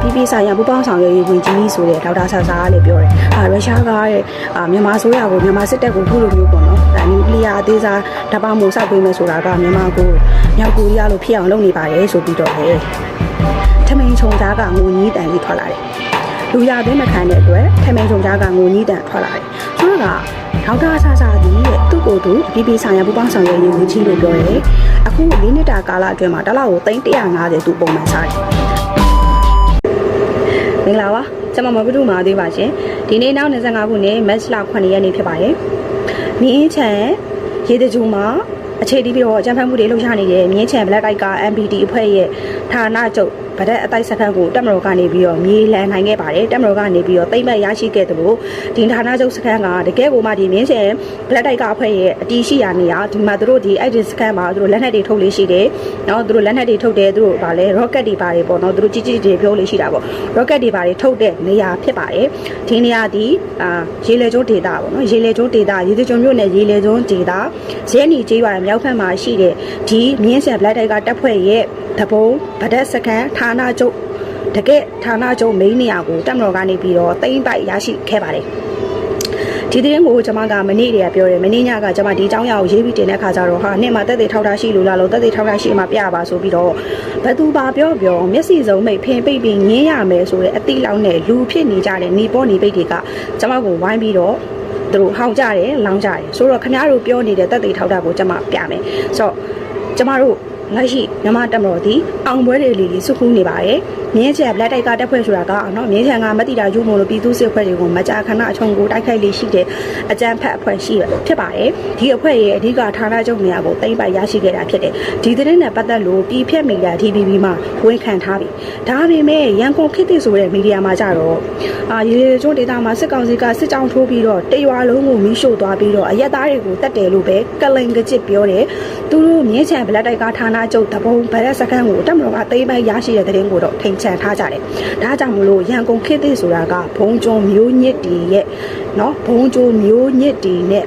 ပြည်ပြည်ဆိုင်ရာပူးပေါင်းဆောင်ရွက်ရေးဝန်ကြီးဆိုတဲ့ဒေါက်တာဆာဆာကလည်းပြောတယ်အာရုရှားကတဲ့အာမြန်မာဆိုရကိုမြန်မာစစ်တပ်ကိုခုလိုမျိုးပေါ့နော်ဒါနျူကလ িয়ার အသေးစားဓာတ်ပေါင်းမို့စောက်ပေးမယ်ဆိုတာကမြန်မာကိုမြောက်ကိုရီးယားလိုဖြစ်အောင်လုပ်နေပါတယ်ဆိုပြီးတော့လေထမိန်ချုံသားကငိုကြီးတန်ကြီးထွက်လာတယ်လူရသွင်းမခံတဲ့အတွက်ထမိန်ချုံသားကငိုကြီးတန်ထွက်လာတယ်ဆိုတော့ကဒေါက်တာဆာဆာဒီတဲ့သူ့ကိုယ်သူပြည်ပြည်ဆိုင်ရာပူးပေါင်းဆောင်ရွက်ရေးဝန်ကြီးလို့ပြောတယ်အခု၄နှစ်တာကာလအတွင်းမှာတစ်လောက်ကို350သူပုံမှန်စားတယ်မ င်္ဂလာပါကျွန်မမဘုဒ္ဓမာသေးပါရှင်ဒီနေ့နောက်25ခုနှစ်မတ်လ9ရက်နေ့ဖြစ်ပါတယ်မြင်းချံရေတကြူမှာအခြေတီးပြီးတော့အကြံဖတ်မှုတွေလှုပ်ရှားနေတဲ့မြင်းချံ Black Light က MPD အဖွဲ့ရဲ့ဌာနချုပ် ဗဒက်အတိုက်စခန်းကိုတက်မတော်ကနေပြီးတော့မြေလန်နိုင်ခဲ့ပါတယ်တက်မတော်ကနေပြီးတော့တိမ့်မဲ့ရရှိခဲ့သလိုဒီဌာနချုပ်စခန်းကတကယ်ကိုမှဒီမြင်းချံ Black Light ကအဖွဲ့ရဲ့အတီးရှိရာနေရာဒီမှာသူတို့ဒီ edit စခန်းမှာသူတို့လက်နက်တွေထုတ်လေးရှိတယ်နော်သူတို့လက်နက်တွေထုတ်တယ်သူတို့ဗာလဲ rocket တွေပါတယ်ပေါ့နော်သူတို့ကြီးကြီးတွေပြောလေးရှိတာပေါ့ rocket တွေပါတယ်ထုတ်တဲ့နေရာဖြစ်ပါတယ်ဒီနေရာဒီအာရေလေကျိုးဒေတာပေါ့နော်ရေလေကျိုးဒေတာရေစကြုံမြို့နယ်ရေလေကျိုးဒေတာရဲနီကျေးရွာရဲ့မြောက်ဖက်မှာရှိတဲ့ဒီမြင်းဆန် black တိုက်ကတပ်ဖွဲ့ရဲ့တဘုံဗဒက်စကန်ဌာနချုပ်တကယ်ဌာနချုပ်မိန်းနေရာကိုတက်မတော်ကနေပြီးတော့တိမ့်ပိုက်ရရှိခဲ့ပါတယ်ဒီသတင်းကိုကျွန်မကမနေ့တည်းကပြောတယ်မနေ့ညကကျွန်မဒီအကြောင်းအရာကိုရေးပြီးတင်တဲ့ခါကျတော့ဟာနေ့မှတက်သေးထောက်ထားရှိလို့လားလို့တက်သေးထောက်ထားရှိမှပြပါဆိုပြီးတော့ဘသူပါပြောပြောမျက်စိစုံမိတ်ဖင်ပိတ်ပြီးငင်းရမယ်ဆိုတဲ့အတိလောက်နဲ့လူဖြစ်နေကြတဲ့နေပေါ်နေပိတ်တွေကကျွန်မကိုဝိုင်းပြီးတော့သူတို့ဟောင်ကြတယ်လောင်းကြတယ်ဆိုတော့ခင်ဗျားတို့ပြောနေတဲ့တက်သေးထောက်ထားကိုကျွန်မပြမယ်ဆိုတော့ကျွန်မတို့ လက်ရှိမြမတက်မတော်ဒီအောင်ပွဲတွေလီလီစုခုနေပါတယ်မြင်းချက် black တိုက်ကတက်ဖွဲ့ဆိုတာကနော်မြင်းချက်ကမတိတာယူမလို့ပြည်သူစစ်ဖွဲ့တွေကိုမကြာခဏအချုံကိုတိုက်ခိုက်လေးရှိတဲ့အကြမ်းဖက်အဖွဲ့ရှိဖြစ်ပါတယ်ဒီအဖွဲ့ရဲ့အဓိကဌာနချုပ်နေရာကိုတိမ့်ပိုက်ရရှိခဲ့တာဖြစ်တယ်ဒီသတင်းနဲ့ပတ်သက်လို့ပြည်ဖြတ်မီဒီယာ TVB မှာဝန်ခံထားပြီဒါပေမဲ့ရန်ကုန်ခေတ်သစ်ဆိုတဲ့မီဒီယာမှာကြတော့အာရေရေကျွန်းဒေတာမှာစစ်ကောင်စီကစစ်ကြောင်းထိုးပြီးတော့တရွာလုံးကိုမီးရှို့သွားပြီးတော့အရက်သားတွေကိုတတ်တယ်လို့ပဲကလိန်ကကြစ်ပြောတယ်သူတို့မြင်းချံ black တိုက်ကဌာနချုပ်တပုံဗရက်စကန်ကိုတက်မတော်ကတိမ့်ပိုက်ရရှိတဲ့သတင်းကိုတော့ထိန်ချန်ထားကြတယ်ဒါကြောင့်မလို့ရန်ကုန်ခေတ်သစ်ဆိုတာကဘုံကျုံမျိုးညစ်တီရဲ့နော်ဘုံကျုံမျိုးညစ်တီနဲ့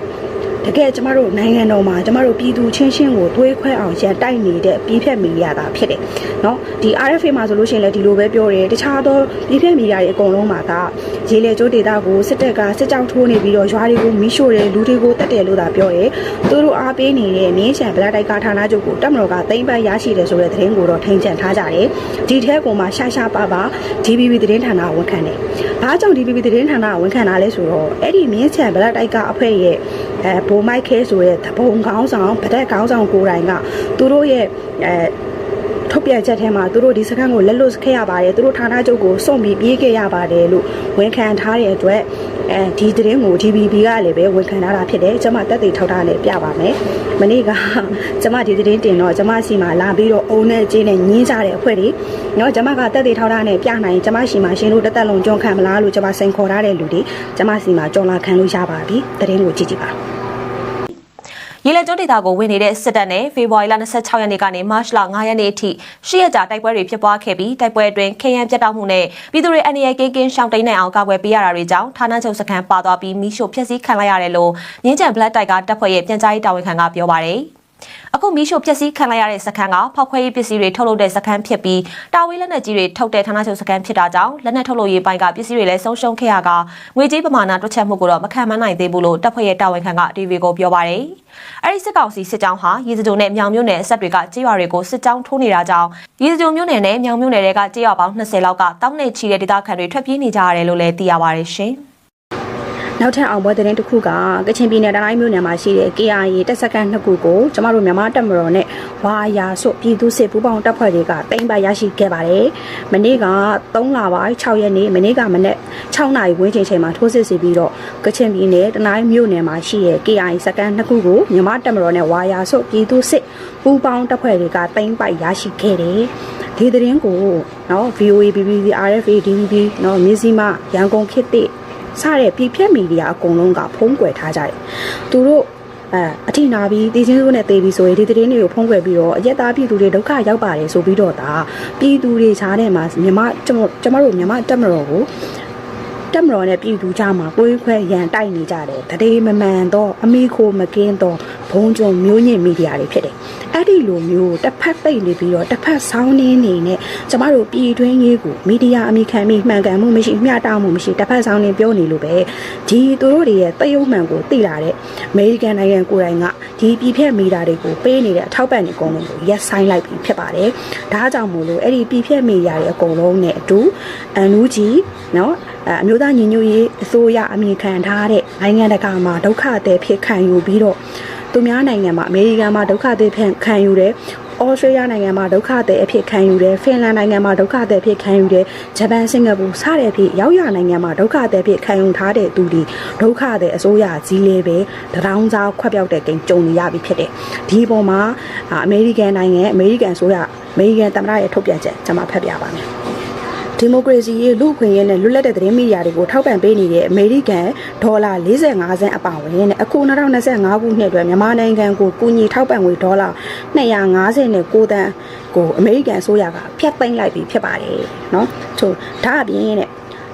တကယ်ကျမတို့နိုင်ငံတော်မှာကျမတို့ပြည်သူချင်းချင်းကိုသွေးခွဲအောင်ရန်တိုက်နေတဲ့ပြည်ဖြတ်မီဒီယာသာဖြစ်တယ်။နော်ဒီ RFA မှာဆိုလို့ရှိရင်လည်းဒီလိုပဲပြောတယ်တခြားသောပြည်ဖြတ်မီဒီယာတွေအကုန်လုံးမှာကရေလေကျိုးဒေသကိုစစ်တပ်ကစစ်ကြောင်းထိုးနေပြီးတော့ရွာတွေကိုမီးရှို့တယ်လူတွေကိုတတ်တယ်လို့သာပြောတယ်။သူတို့အားပေးနေတဲ့မြင်းချံဗလာတိုက်ကဌာနချုပ်ကိုတပ်မတော်ကသိမ်းပိုက်ရရှိတယ်ဆိုတဲ့သတင်းကိုတော့ထိန်ချန်ထားကြတယ်။ဒီထဲကိုမှရှာရှာပါပါ DBB သတင်းဌာနဝန်ခံတယ်။ဘာကြောင့် DBB သတင်းဌာနဝန်ခံတာလဲဆိုတော့အဲ့ဒီမြင်းချံဗလာတိုက်ကအဖွဲ့ရဲ့အဲဘိုမိုက်ခဲဆိုတဲ့သဘုံခေါင်းဆောင်ဗဒက်ခေါင်းဆောင်ကိုယ်တိုင်ကသူတို့ရဲ့အဲထုတ်ပြန်ချက်ထဲမှာသူတို့ဒီစခန်းကိုလက်လွတ်ခဲ့ရပါတယ်သူတို့ဌာနချုပ်ကိုစွန့်ပြီးပြေးခဲ့ရပါတယ်လို့ဝန်ခံထားတဲ့အတွက်အဲဒီသတင်းကို DBB ကလည်းပဲဝန်ခံထားတာဖြစ်တယ်ကျွန်မတက်သိထောက်ထားလည်းပြပါမယ်မနေ့ကကျွန်မဒီသတင်းတင်တော့ကျွန်မစီမှာလာပြီးတော့အုံနဲ့ကျင်းနဲ့ညင်းကြတဲ့အဖွဲ့တွေနော်ကျွန်မကတက်သိထောက်ထားနဲ့ပြနိုင်ကျွန်မရှိမှာရှင်တို့တက်တက်လုံးကြုံခံမလားလို့ကျွန်မစိန်ခေါ်ထားတဲ့လူတွေကျွန်မစီမှာကြော်လာခံလို့ရပါပြီသတင်းကိုကြည့်ကြည့်ပါ ရေလက်ကျုံးဒေတာကိုဝင်နေတဲ့စစ်တပ်နဲ့ဖေဖော်ဝါရီလ26ရက်နေ့ကနေမတ်လ9ရက်နေ့အထိရှစ်ရက်ကြာတိုက်ပွဲတွေဖြစ်ပွားခဲ့ပြီးတိုက်ပွဲအတွင်းခရမ်းပြတ်တောက်မှုနဲ့ပြည်သူတွေအနေနဲ့ကင်းကင်းရှောင်တိန်နိုင်အောင်ကာကွယ်ပေးရတာတွေကြောင့်ဌာနချုပ်စခန်းပါသွားပြီးမိရှို့ဖျက်ဆီးခံလိုက်ရတယ်လို့ငင်းချံ Black တိုက်ကတပ်ဖွဲ့ရဲ့ပြန်ကြားရေးတာဝန်ခံကပြောပါတယ်။ အခုမီးရှို့ဖျက်ဆီးခံလိုက်ရတဲ့စခန်းကဖောက်ခွဲရေးပစ္စည်းတွေထုတ်လုပ်တဲ့စခန်းဖြစ်ပြီးတာဝေးလက်နက်ကြီးတွေထုတ်တဲ့ဌာနချုပ်စခန်းဖြစ်တာကြောင့်လက်နက်ထုတ်လုပ်ရေးပိုင်းကပစ္စည်းတွေလည်းဆုံးရှုံးခဲ့ရကငွေကြေးပမာဏတွက်ချက်မှုကိုတော့မခံမနိုင်သေးဘူးလို့တပ်ဖွဲ့ရဲ့တာဝန်ခံက TV ကိုပြောပါတယ်။အဲဒီစစ်ကောင်စီစစ်ကြောင်းဟာရေစကြိုနဲ့မြောင်မြို့နယ်အဆက်တွေကကြေးရွာတွေကိုစစ်ကြောင်းထိုးနေတာကြောင့်ရေစကြိုမြို့နယ်နဲ့မြောင်မြို့နယ်တွေကကြေးရွာပေါင်း20လောက်ကတောင်းနေချီတဲ့ဒေသခံတွေထွက်ပြေးနေကြရတယ်လို့လည်းသိရပါတယ်ရှင်။ နောက်ထပ်အောင်ပွဲသတင်းတစ်ခုကကချင်ပြည်နယ်တနိုင်းမြို့နယ်မှာရှိတဲ့ KIA တပ်စခန်းနှစ်ခုကိုကျမတို့မြန်မာတပ်မတော်နဲ့ဝါယာစွပြည်သူစစ်ပူးပေါင်းတပ်ဖွဲ့တွေကတင်ပါရရှိခဲ့ပါတယ်။မနေ့က3လပိုင်း6ရက်နေ့မနေ့ကမနေ့6နာရီဝန်းကျင်ချိန်မှာထိုးစစ်ဆင်ပြီးတော့ကချင်ပြည်နယ်တနိုင်းမြို့နယ်မှာရှိတဲ့ KIA စခန်းနှစ်ခုကိုမြန်မာတပ်မတော်နဲ့ဝါယာစွပြည်သူစစ်ပူးပေါင်းတပ်ဖွဲ့တွေကတင်ပါရရှိခဲ့တယ်။ဒီသတင်းကိုနော် VOA BBC RFA DVB နော်မြစည်းမရန်ကုန်ခေတ်တ စ်စတဲ့ပြည်ဖြတ်မီဒီယာအကုန်လုံးကဖုံးကွယ်ထားကြတယ်။သူတို့အဲအထိနာပြီးတည်ချင်းစိုးနဲ့တေးပြီးဆိုရင်ဒီသတင်းတွေကိုဖုံးကွယ်ပြီးတော့အရက်သားပြည်သူတွေဒုက္ခရောက်ပါတယ်ဆိုပြီးတော့ဒါပြည်သူတွေခြားထဲမှာမြမကျွန်တော်ကျွန်တော်တို့မြမတက်မတော်ကိုတက်မတော်နဲ့ပြည်သူကြားမှာကိုယ်ခွဲရန်တိုက်နေကြတယ်တတိမမှန်တော့အမိခိုမကင်းတော့ ဘဘုံကျုံမျိုးညစ်မီဒီယာတွေဖြစ်တယ်အဲ့ဒီလိုမျိုးတစ်ဖက်ပိတ်နေပြီးတော့တစ်ဖက်ဆောင်းနေနေနဲ့ကျမတို့ပြည်တွင်းရေးကိုမီဒီယာအမိခံမိမှန်ကန်မှုမရှိမျှတမှုမရှိတစ်ဖက်ဆောင်းနေပြောနေလို့ပဲဒီသူတို့တွေရဲ့တယုံမှန်ကိုသိလာတဲ့အမေရိကန်နိုင်ငံကိုယ်တိုင်ကဒီပြည်ဖြတ်မီဒီယာတွေကိုပေးနေတဲ့အထောက်ပံ့နေကုန်လုံးကိုရက်ဆိုင်လိုက်ပြီးဖြစ်ပါတယ်ဒါကြောင့်မို့လို့အဲ့ဒီပြည်ဖြတ်မီဒီယာတွေအကုန်လုံးနဲ့အတူအန်နူဂျီနော်အဲအမျိုးသားညီညွတ်ရေးအစိုးရအမြင်ခံထားတဲ့နိုင်ငံတကာမှာဒုက္ခသည်ဖြစ်ခံယူပြီးတော့ သူများနိုင်ငံမှာအမေရိကန်မှာဒုက္ခသည်ဖြစ်ခံယူတယ်ဩစတြေးလျနိုင်ငံမှာဒုက္ခသည်အဖြစ်ခံယူတယ်ဖင်လန်နိုင်ငံမှာဒုက္ခသည်အဖြစ်ခံယူတယ်ဂျပန်စင်ကာပူစတဲ့အဖြစ်ရောက်ရနိုင်ငံမှာဒုက္ခသည်အဖြစ်ခံယူထားတဲ့သူတွေဒုက္ခသည်အစိုးရကြီးလေးပဲတရောင်းစားခွက်ပြောက်တဲ့ကိန်းကြုံနေရပြီဖြစ်တယ်ဒီပုံမှာအာအမေရိကန်နိုင်ငံအမေရိကန်အစိုးရအမေရိကန်သမ္မတရဲ့ထုတ်ပြန်ချက်ကျွန်မဖတ်ပြပါမယ် ဒီမိုကရေစီရေးလူ့အခွင့်အရေးနဲ့လွတ်လပ်တဲ့သတင်းမီဒီယာတွေကိုထောက်ပံ့ပေးနေတဲ့အမေရိကန်ဒေါ်လာ45စန်းအပါအဝင်နဲ့အခု2025ခုနှစ်အတွက်မြန်မာနိုင်ငံကိုကူညီထောက်ပံ့ငွေဒေါ်လာ250နဲ့9တန်းကိုအမေရိကန်အစိုးရကဖျက်သိမ်းလိုက်ပြီဖြစ်ပါတယ်เนาะဆိုဒါအပြင်တဲ့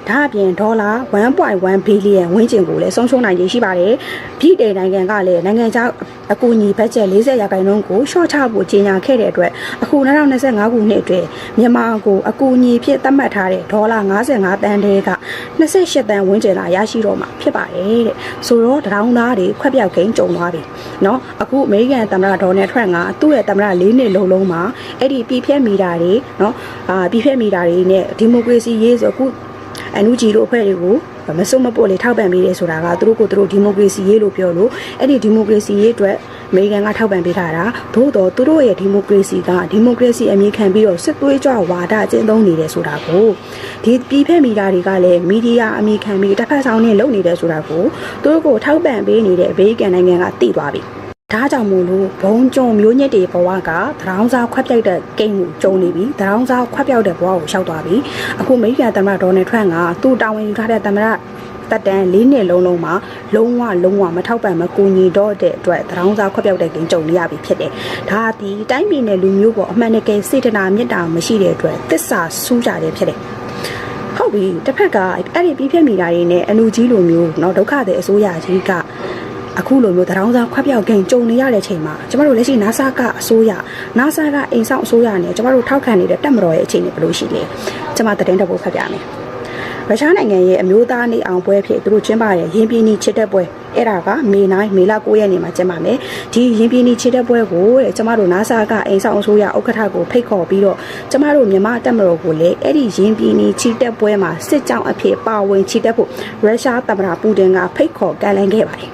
ဒါအပြင်ဒေါ်လာ1.1ဘီလီယံဝန်းကျင်ကိုလည်းဆုံးရှုံးနိုင်ရရှိပါတယ်။ပြည်ထောင်နိုင်ငံကလည်းနိုင်ငံခြားအကူအညီဘတ်ဂျက်40ရာခိုင်နှုန်းကိုရှော့ချဖို့ကြေညာခဲ့တဲ့အတွက်အခု2025ခုနှစ်အတွက်မြန်မာကိုအကူအညီဖြစ်သတ်မှတ်ထားတဲ့ဒေါ်လာ55တန်းတဲက28တန်းဝန်းကျင်လာရရှိတော့မှာဖြစ်ပါတယ်တဲ့။ဆိုတော့တရောင်းသားတွေခွက်ပြောက်ခိန်ကြုံသွားပြီ။เนาะအခုအမေရိကန်သမ္မတဒေါ်နယ်ထရန့်ကသူ့ရဲ့သမ္မတ၄နှစ်လုံးလုံးမှာအဲ့ဒီပြည်ဖြတ်မီတာတွေเนาะအာပြည်ဖြတ်မီတာတွေနဲ့ဒီမိုကရေစီရေးဆိုအခု အန်ယူဂျီတို့အဖွဲ့တွေကိုမစုံမပို့လေထောက်ပံ့ပေးတယ်ဆိုတာကသူတို့ကိုသူတို့ဒီမိုကရေစီရေးလို့ပြောလို့အဲ့ဒီဒီမိုကရေစီရေးအတွက်အမေရိကန်ကထောက်ပံ့ပေးထားတာသို့တော့သူတို့ရဲ့ဒီမိုကရေစီကဒီမိုကရေစီအမြင်ခံပြီးတော့စစ်သွေးကြွဝါဒကျင့်သုံးနေတယ်ဆိုတာကိုဒီပြည်ဖက်မီဒီယာတွေကလည်းမီဒီယာအမြင်ခံပြီးတစ်ဖက်ဆောင်နဲ့လုပ်နေတယ်ဆိုတာကိုသူတို့ကိုထောက်ပံ့ပေးနေတဲ့အမေရိကန်နိုင်ငံကသိသွားပြီ ဒါကြောင့်မို့လို့ဘုံကြုံမျိုးညစ်တွေဘဝကသရောင်းစားခွက်ပြောက်တဲ့ကိန်းကိုကြုံနေပြီသရောင်းစားခွက်ပြောက်တဲ့ဘဝကိုရောက်သွားပြီအခုအမေရိကန်သမ္မတဒေါ်နယ်ထရန့်ကသူ့တာဝန်ယူထားတဲ့သမ္မတတက်တန်၄နှစ်လုံးလုံးမှာလုံးဝလုံးဝမထောက်ပံ့မကူညီတော့တဲ့အတွက်သရောင်းစားခွက်ပြောက်တဲ့ကိန်းကြုံနေရပြီဖြစ်တယ်ဒါဒီတိုင်းပြည်နယ်လူမျိုးပေါ်အမှန်တကယ်စေတနာမေတ္တာမရှိတဲ့အတွက်သစ္စာစူးကြတယ်ဖြစ်တယ် ဟုတ်ပြီတစ်ဖက်ကအဲ့ဒီပြီးပြက်မိတာတွေနဲ့အလူကြီးလိုမျိုးเนาะဒုက္ခတဲ့အစိုးရကြီးက အခုလိုမျိုးတရောင်းစားခွက်ပြောက်ခင်ကြုံနေရတဲ့ချိန်မှာကျမတို့လက်ရှိ NASA ကအစိုးရ NASA ကအိမ်ဆောင်အစိုးရနဲ့ကျမတို့ထောက်ခံနေတဲ့တက်မတော်ရဲ့အခြေအနေဘယ်လိုရှိလဲကျမသတင်းတက်ဖို့ဖတ်ပြမယ်ရုရှားနိုင်ငံရဲ့အမျိုးသားနေအောင်ပွဲဖြစ်သူတို့ကျင်းပတဲ့ရင်းပြင်းနီချစ်တဲ့ပွဲအဲ့ဒါကမေ9မေလ9ရက်နေ့မှာကျင်းပမယ်ဒီရင်းပြင်းနီချစ်တဲ့ပွဲကိုတဲ့ကျမတို့ NASA ကအိမ်ဆောင်အစိုးရဥက္ကဋ္ဌကိုဖိတ်ခေါ်ပြီးတော့ကျမတို့မြန်မာတက်မတော်ကိုလည်းအဲ့ဒီရင်းပြင်းနီချစ်တဲ့ပွဲမှာစစ်ကြောင်းအဖြစ်ပါဝင်ချစ်တဲ့ဖို့ရုရှားသမ္မတပူတင်ကဖိတ်ခေါ်ကမ်းလှမ်းခဲ့ပါတယ်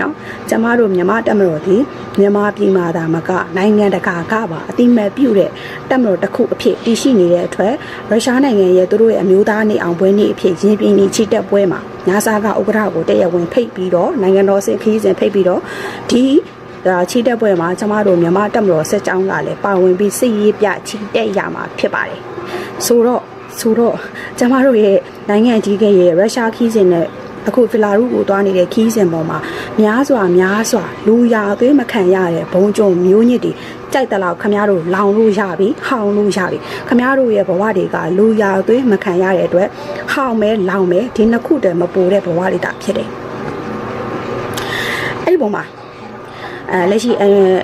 နော်ကျမတို့မြန်မာတက်မတော်ဒီမြန်မာပြည်မှာဒါမကနိုင်ငံတကာကပါအတိမတ်ပြုတဲ့တက်မတော်တစ်ခုအဖြစ်တည်ရှိနေတဲ့အတွက်ရုရှားနိုင်ငံရဲ့သူတို့ရဲ့အမျိုးသားနေအောင်ပွဲနေ့အဖြစ်ရင်းပြင်းနေချစ်တက်ပွဲမှာညာစာကဥက္ကဋ္ဌကိုတရားဝင်ဖိတ်ပြီးတော့နိုင်ငံတော်စင်ခရီးစဉ်ဖိတ်ပြီးတော့ဒီဒါချီတက်ပွဲမှာကျမတို့မြန်မာတက်မတော်စစ်ကြောင်းကလည်းပါဝင်ပြီးစစ်ရေးပြချီတက်ရမှာဖြစ်ပါတယ်ဆိုတော့ဆိုတော့ကျမတို့ရဲ့နိုင်ငံအကြီးအကဲရဲ့ရုရှားခီးစဉ်နဲ့ အခုဖီလာရုကိုတွားနေတဲ့ခီးစဉ်ပေါ်မှာများစွာများစွာလူရာသွေးမခံရတဲ့ဘုံကျုံမျိုးညစ်တွေကြိုက်တဲ့လောက်ခမားတို့လောင်လို့ရပြီဟောင်လို့ရပြီခမားတို့ရဲ့ဘဝတွေကလူရာသွေးမခံရတဲ့အတွက်ဟောင်မဲလောင်မဲဒီနှစ်ခုတည်းမပူတဲ့ဘဝတွေတာဖြစ်တယ်အဲ့ဒီပုံမှာ အဲလက်ရှိ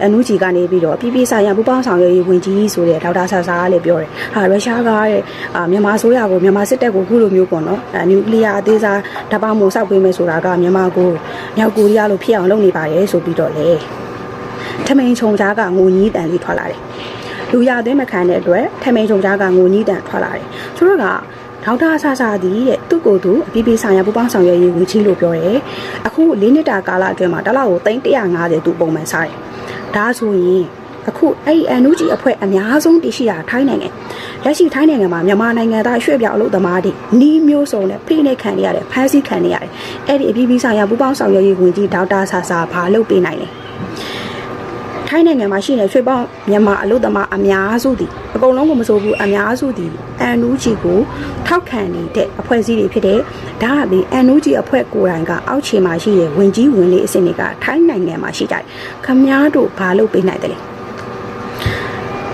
အနူဂျီကနေပြီးတော့ပြည်ပြည်ဆိုင်ရာပူပေါင်းဆောင်ရွက်ရေးဝန်ကြီးဆိုတဲ့ဒေါက်တာဆာဆာကလည်းပြောတယ်ဟာရုရှားကတဲ့အာမြန်မာဆိုရကိုမြန်မာစစ်တပ်ကိုခုလိုမျိုးပေါ့နော်အဲနျူကလ িয়ার အသေးစားဓာတ်ပေါင်းမှုစောက်ပေးမယ်ဆိုတာကမြန်မာကိုမြောက်ကိုရီးယားလိုဖြစ်အောင်လုပ်နေပါတယ်ဆိုပြီးတော့လေထမိန်ခြုံကြားကငိုကြီးတန်လေးထွက်လာတယ်လူရသွင်းမခံတဲ့အတွက်ထမိန်ခြုံကြားကငိုကြီးတန်ထွက်လာတယ်သူတို့က ဒေါက်တာဆာဆာဒီတဲ့သူ့ကိုယ်သူအပြည်ပြည်ဆိုင်ရာပူပေါင်းဆောင်ရွက်ရေးဝန်ကြီးလို့ပြောတယ်အခု၄နှစ်တာကာလအတွင်းမှာတစ်လောက်ကို350သူပုံမှန်စားတယ်ဒါဆိုရင်အခုအဲ့ဒီအန်နူဂျီအဖွဲ့အများဆုံးတည်ရှိတာထိုင်းနိုင်ငံလက်ရှိထိုင်းနိုင်ငံမှာမြန်မာနိုင်ငံသားရွှေ့ပြောင်းအလုပ်သမားတွေနီးမျိုးစုံနဲ့ဖိနှိပ်ခံနေရတယ်ဖမ်းဆီးခံနေရတယ်အဲ့ဒီအပြည်ပြည်ဆိုင်ရာပူပေါင်းဆောင်ရွက်ရေးဝန်ကြီးဒေါက်တာဆာဆာဘာလုပ်ပေးနိုင်လဲ ထိုင်းနိုင်ငံမှာရှိတဲ့ရွှေ့ပေါင်းမြန်မာအလုပ်သမားအများစုသည်အကုန်လုံးကိုမဆိုဘူးအများစုသည်အန်နူဂျီကိုထောက်ခံနေတဲ့အဖွဲ့အစည်းတွေဖြစ်တဲ့ဒါအပြင်အန်နူဂျီအဖွဲ့ကိုယ်တိုင်ကအောက်ခြေမှာရှိတဲ့ဝင်ကြီးဝင်လေးအဆင့်တွေကထိုင်းနိုင်ငံမှာရှိကြတယ်ခမားတို့ဘာလုပ်ပေးနိုင်တယ်လဲ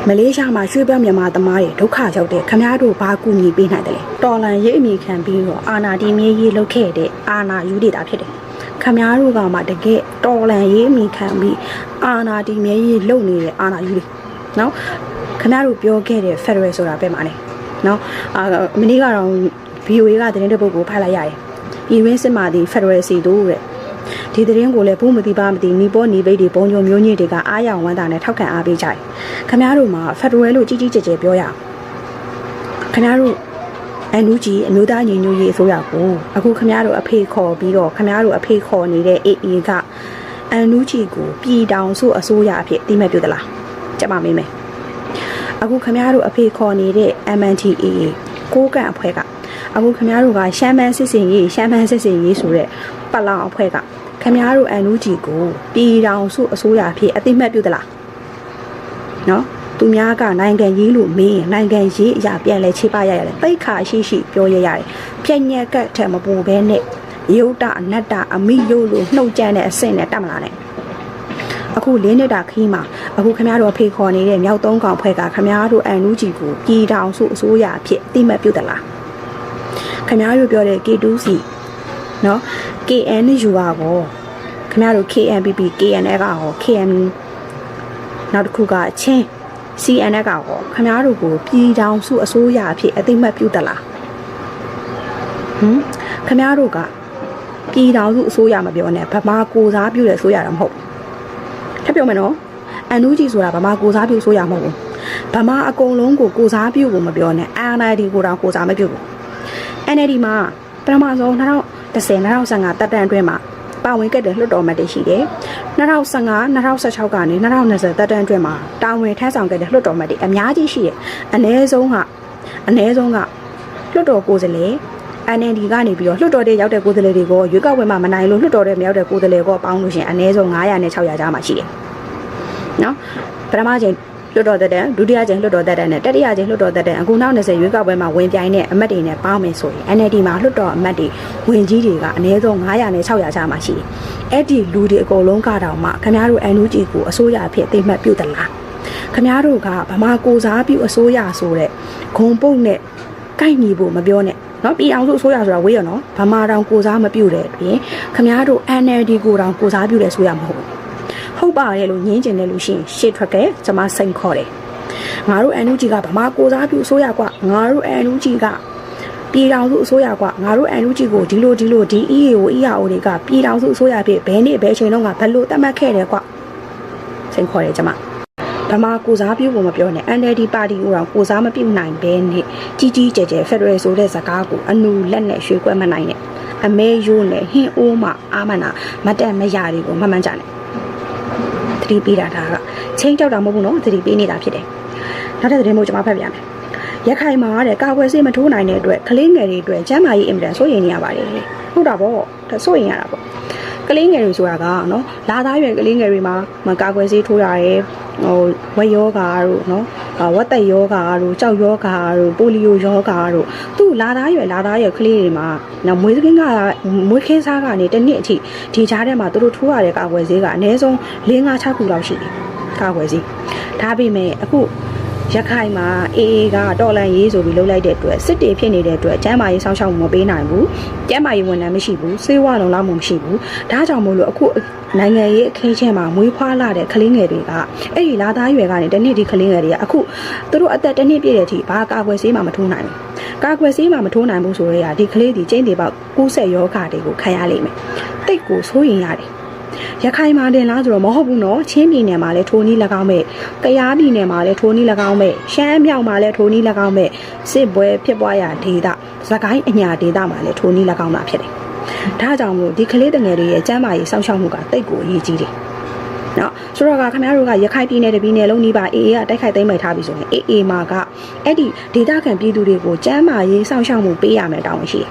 မလေးရှားမှာရွှေ့ပြောင်းမြန်မာသမားတွေဒုက္ခရောက်တဲ့ခမားတို့ဘာကူညီပေးနိုင်တယ်လဲတော်လန်ရေးအမိခံပြီးတော့အာနာတီမြေးရေးလုပ်ခဲ့တဲ့အာနာယူဒေတာဖြစ်တယ် ခမားတို့ကမှတကယ်တော်လန်ရေးမိခံပြီးအာနာတီမြဲရေးလုပ်နေတဲ့အာနာယူတွေနော်ခမားတို့ပြောခဲ့တဲ့ Federal ဆိုတာပဲမှာနေနော်အာမနေ့ကတော့ VOA ကသတင်းတစ်ပုဒ်ကိုဖတ်လိုက်ရတယ်။ဤရင်းစစ်မှဒီ Federal စီတို့တဲ့ဒီသတင်းကိုလည်းဘူးမသိပါမသိနီပေါ်နီဘိတ်တွေပုံညုံမျိုးညစ်တွေကအားရဝမ်းသာနဲ့ထောက်ခံအားပေးကြတယ်။ခမားတို့မှာ Federal လို့ကြီးကြီးကျယ်ကျယ်ပြောရအောင်။ခမားတို့ အန်နူဂျီအမျိုးသားညီညွတ်ရေးအစိုးရကိုအခုခမားတို့အဖေခေါ်ပြီးတော့ခမားတို့အဖေခေါ်နေတဲ့ AA ကအန်နူဂျီကိုပြည်တောင်စုအစိုးရအဖြစ်တိမှတ်ပြုသလား။ကြက်ပါမေးမယ်။အခုခမားတို့အဖေခေါ်နေတဲ့ MNTA ကိုကန့်အဖွဲ့ကအခုခမားတို့ကရှမ်းမန်းစစ်စင်ရေးရှမ်းမန်းစစ်စင်ရေးဆိုတဲ့ပတ်လောင်အဖွဲ့ကခမားတို့အန်နူဂျီကိုပြည်တောင်စုအစိုးရအဖြစ်အတိမှတ်ပြုသလား။နော် သူများကနိုင်ငံရေးလို့မေးရင်နိုင်ငံရေးအရာပြန်လဲချိပရရတယ်တိတ်ခါရှိရှိပြောရရတယ်ပြက်ညက်ကတ်ထက်မပူဘဲနဲ့ရုတ်တအနတ္တအမိယုတ်လို့နှုတ်ကြမ်းတဲ့အဆင့်နဲ့တတ်မလာနဲ့အခုလေးနှစ်တာခီးမှာအခုခမားတို့အဖေခေါ်နေတဲ့မြောက်သုံးကောင်ဖွဲ့ကခမားတို့အန်နူဂျီကိုပြည်ထောင်စုအစိုးရအဖြစ်အတိမတ်ပြုတ်သလားခမားတို့ပြောတဲ့ K2C နော် KNU ကကောခမားတို့ KNPP KNL ကကော KN နောက်တစ်ခုကချင်း CN ကကောခမားတို့ကိုပြည်ထောင်စုအစိုးရအဖြစ်အသိမှတ်ပြုသလားဟမ်ခမားတို့ကပြည်ထောင်စုအစိုးရမပြောနဲ့ဗမာကိုစားပြုတဲ့အစိုးရတော့မဟုတ်ဘူးထပ်ပြောမယ်နော်အန်နူဂျီဆိုတာဗမာကိုစားပြုအစိုးရမဟုတ်ဘူးဗမာအကုန်လုံးကိုကိုစားပြုကိုမပြောနဲ့ NLD ကိုတောင်ကိုစားမပြုဘူး NLD မှာပထမဆုံး2010 2015တက်တန်းအတွင်းမှာ ပါဝင်ခဲ့တဲ့လွှတ်တော်မတ်တွေရှိတယ်2015 2016ကနေ2020တက်တန်းအတွင်းမှာတာဝန်ထမ်းဆောင်ခဲ့တဲ့လွှတ်တော်မတ်တွေအများကြီးရှိတယ်အ ਨੇ ဆုံးကအ ਨੇ ဆုံးကလွှတ်တော်ကိုယ်စားလှယ် NLD ကနေပြီးတော့လွှတ်တော်တဲ့ရောက်တဲ့ကိုယ်စားလှယ်တွေကိုရွေးကောက်ပွဲမှာမနိုင်လို့လွှတ်တော်တဲ့မရောက်တဲ့ကိုယ်စားလှယ်ကိုပေါင်းလို့ရှိရင်အ ਨੇ ဆုံး900နဲ့600ကြားမှာရှိတယ်နော်ပထမချိန် လွှတ်တော်တက်တဲ့ဒုတိယချိန်လွှတ်တော်တက်တဲ့နဲ့တတိယချိန်လွှတ်တော်တက်တဲ့အခုနောက်20ရွေးကောက်ပွဲမှာဝင်ပြိုင်တဲ့အမတ်တွေနဲ့ပေါင်းမယ်ဆိုရင် NLD မှာလွှတ်တော်အမတ်တွေဝင်ကြီးတွေကအနည်းဆုံး900နဲ့600ကြားမှာရှိတယ်။အဲ့ဒီလူတွေအကုန်လုံးကတောင်မှခင်ဗျားတို့ NUG ကိုအစိုးရအဖြစ်အသိမှတ်ပြုသလား။ခင်ဗျားတို့ကဗမာကိုစားပြုအစိုးရဆိုတဲ့ဂုံပုတ်နဲ့ကိုက်ညီဖို့မပြောနဲ့နော်ပြည်အောင်စုအစိုးရဆိုတာဝေးရနော်ဗမာတောင်ကိုစားမပြုတဲ့ပြင်ခင်ဗျားတို့ NLD ကိုတောင်ကိုစားပြုတဲ့ဆိုရမဟုတ်ဘူး ဟုတ်ပါတယ်လို့ညင်းကျင်တယ်လို့ရှိရင်ရှေ့ထွက်ခဲ့ကျွန်မစိန်ခေါ်တယ်ငါတို့ NUG ကဗမာကိုစားပြုအစိုးရကငါတို့ NUG ကပြည်တော်စုအစိုးရကငါတို့ NUG ကိုဒီလိုဒီလိုဒီ EAO EAO တွေကပြည်တော်စုအစိုးရဖြစ်ဘယ်နေ့ဘယ်ချိန်တော့ကဘယ်လိုသတ်မှတ်ခဲ့တယ်ကွစိန်ခေါ်တယ်ကျွန်မဗမာကိုစားပြုဖို့မပြောနဲ့ NLD ပါတီကိုတော့ကိုစားမပြုနိုင်ဘဲနဲ့ကြီးကြီးကျယ်ကျယ် Federal ဆိုတဲ့ဇကားကိုအနူလက်နဲ့ရွှေကွက်မနိုင်နဲ့အမဲရိုးနဲ့ဟင်းအိုးမှအာမနာမတက်မရတွေကိုမမှန်ကြနဲ့ တိပေးတာဒါကချင်းကြောက်တာမဟုတ်ဘူးနော်သတိပေးနေတာဖြစ်တယ်နောက်တဲ့သတင်းမို့ကျွန်မဖတ်ပြမယ်ရခိုင်မှာတဲ့ကာကွယ်ဆေးမထိုးနိုင်တဲ့အတွက်ကလေးငယ်တွေအတွက်ကျန်းမာရေးအင်မတန်စိုးရိမ်နေရပါတယ်ဟုတ်တာပေါ့ဒါစိုးရိမ်ရတာပေါ့ကလေးငယ်တွေဆိုတာကနော်လာသားရွယ်ကလေးငယ်တွေမှာမကာကွယ်ဆေးထိုးရတယ်ဟို ဝက်ယောဂါတို့နော်ဝက်သက်ယောဂါတို့ကြောက်ယောဂါတို့ပိုလီယိုယောဂါတို့သူ့လာသားရွယ်လာသားရွယ်ကလေးတွေမှာနော်မွေးကင်းကမွေးခင်းစားကနေတစ်နှစ်အထိဒီကြားထဲမှာသူတို့ထိုးရတဲ့ကာကွယ်ဆေးကအနည်းဆုံး၄၅6ခုလောက်ရှိတယ်ကာကွယ်ဆေးဒါပေမဲ့အခု ရခိုင်မှာအေးအေးကတော်လန်ရေးဆိုပြီးလှုပ်လိုက်တဲ့အတွက်စစ်တေဖြစ်နေတဲ့အတွက်ကျမ်းမာရေးစောင့်ရှောက်မှုမပေးနိုင်ဘူးကျမ်းမာရေးဝန်ထမ်းမရှိဘူးစေဝါလုံလောက်မှုမရှိဘူးဒါကြောင့်မို့လို့အခုနိုင်ငံရေးအခင်းချင်းမှာမွေးဖွားလာတဲ့ကလေးငယ်တွေကအဲ့ဒီလာသားရွယ်ကနေတနေ့ဒီကလေးငယ်တွေကအခုသူတို့အသက်တစ်နှစ်ပြည့်တဲ့အထိဘာကာကွယ်ဆေးမှမထိုးနိုင်ဘူးကာကွယ်ဆေးမှမထိုးနိုင်ဘူးဆိုတော့ဒီကလေးဒီကျင်းတွေပေါက်ကူးဆက်ယောဂါတွေကိုခံရလိမ့်မယ်တိတ်ကိုစိုးရင်ရတယ် ရခိုင်မှာတင်လားဆိုတော့မဟုတ်ဘူးနော်ချင်းပြည်နယ်မှာလည်းထိုးနီး၎င်းမဲ့ကယားပြည်နယ်မှာလည်းထိုးနီး၎င်းမဲ့ရှမ်းမြောက်မှာလည်းထိုးနီး၎င်းမဲ့စစ်ပွဲဖြစ်ပွားရာဒေသသခိုင်းအညာဒေသမှာလည်းထိုးနီး၎င်းတာဖြစ်တယ်ဒါကြောင့်မို့ဒီကလေးတငယ်တွေရဲ့ကျန်းမာရေးစောင့်ရှောက်မှုကတိတ်ကိုအရေးကြီးတယ်နော်ဆိုတော့ကခင်ဗျားတို့ကရခိုင်ပြည်နယ်တပြည်နယ်လုံးနီးပါအေအေကတိုက်ခိုက်သိမ်းပိုက်ထားပြီဆိုရင်အေအေမှာကအဲ့ဒီဒေသခံပြည်သူတွေကိုကျန်းမာရေးစောင့်ရှောက်မှုပေးရမယ်တောင်းရှိတယ်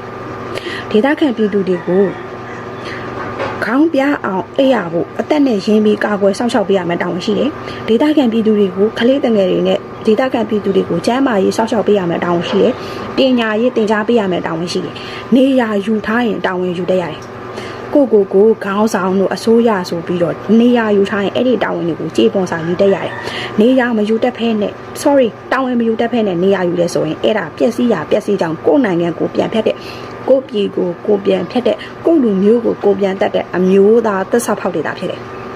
ဒေသခံပြည်သူတွေကို ခေါင်းပြအောင်အိပ်ရဖို့အသက်နဲ့ရင်းပြီးကာကွယ်စောင့်ရှောက်ပေးရမယ်တောင်းရှိတယ်ဒေသခံပြည်သူတွေကိုခလေးတငယ်တွေနဲ့ဒေသခံပြည်သူတွေကိုကျန်းမာရေးစောင့်ရှောက်ပေးရမယ်တောင်းရှိတယ်ပညာရေးသင်ကြားပေးရမယ်တောင်းရှိတယ်နေရာယူထားရင်တောင်းဝင်ယူတတ်ရတယ် ကိုကိုကိုခေါင်းဆောင်တို့အစိုးရဆိုပြီးတော့နေရာယူထားရင်အဲ့ဒီတာဝန်တွေကိုကြေပွန်စာယူတတ်ရတယ်။နေရာမယူတတ်ဖဲနဲ့ sorry တာဝန်မယူတတ်ဖဲနဲ့နေရာယူလဲဆိုရင်အဲ့ဒါပျက်စီးရပျက်စီးကြောင်ကိုယ်နိုင်ငံကိုပြန်ဖြတ်တဲ့ကိုယ့်ပြည်ကိုကိုယ်ပြန်ဖြတ်တဲ့ကိုယ့်လူမျိုးကိုကိုယ်ပြန်တတ်တဲ့အမျိုးသားသက်ဆောက်ဖောက်နေတာဖြစ်တယ်။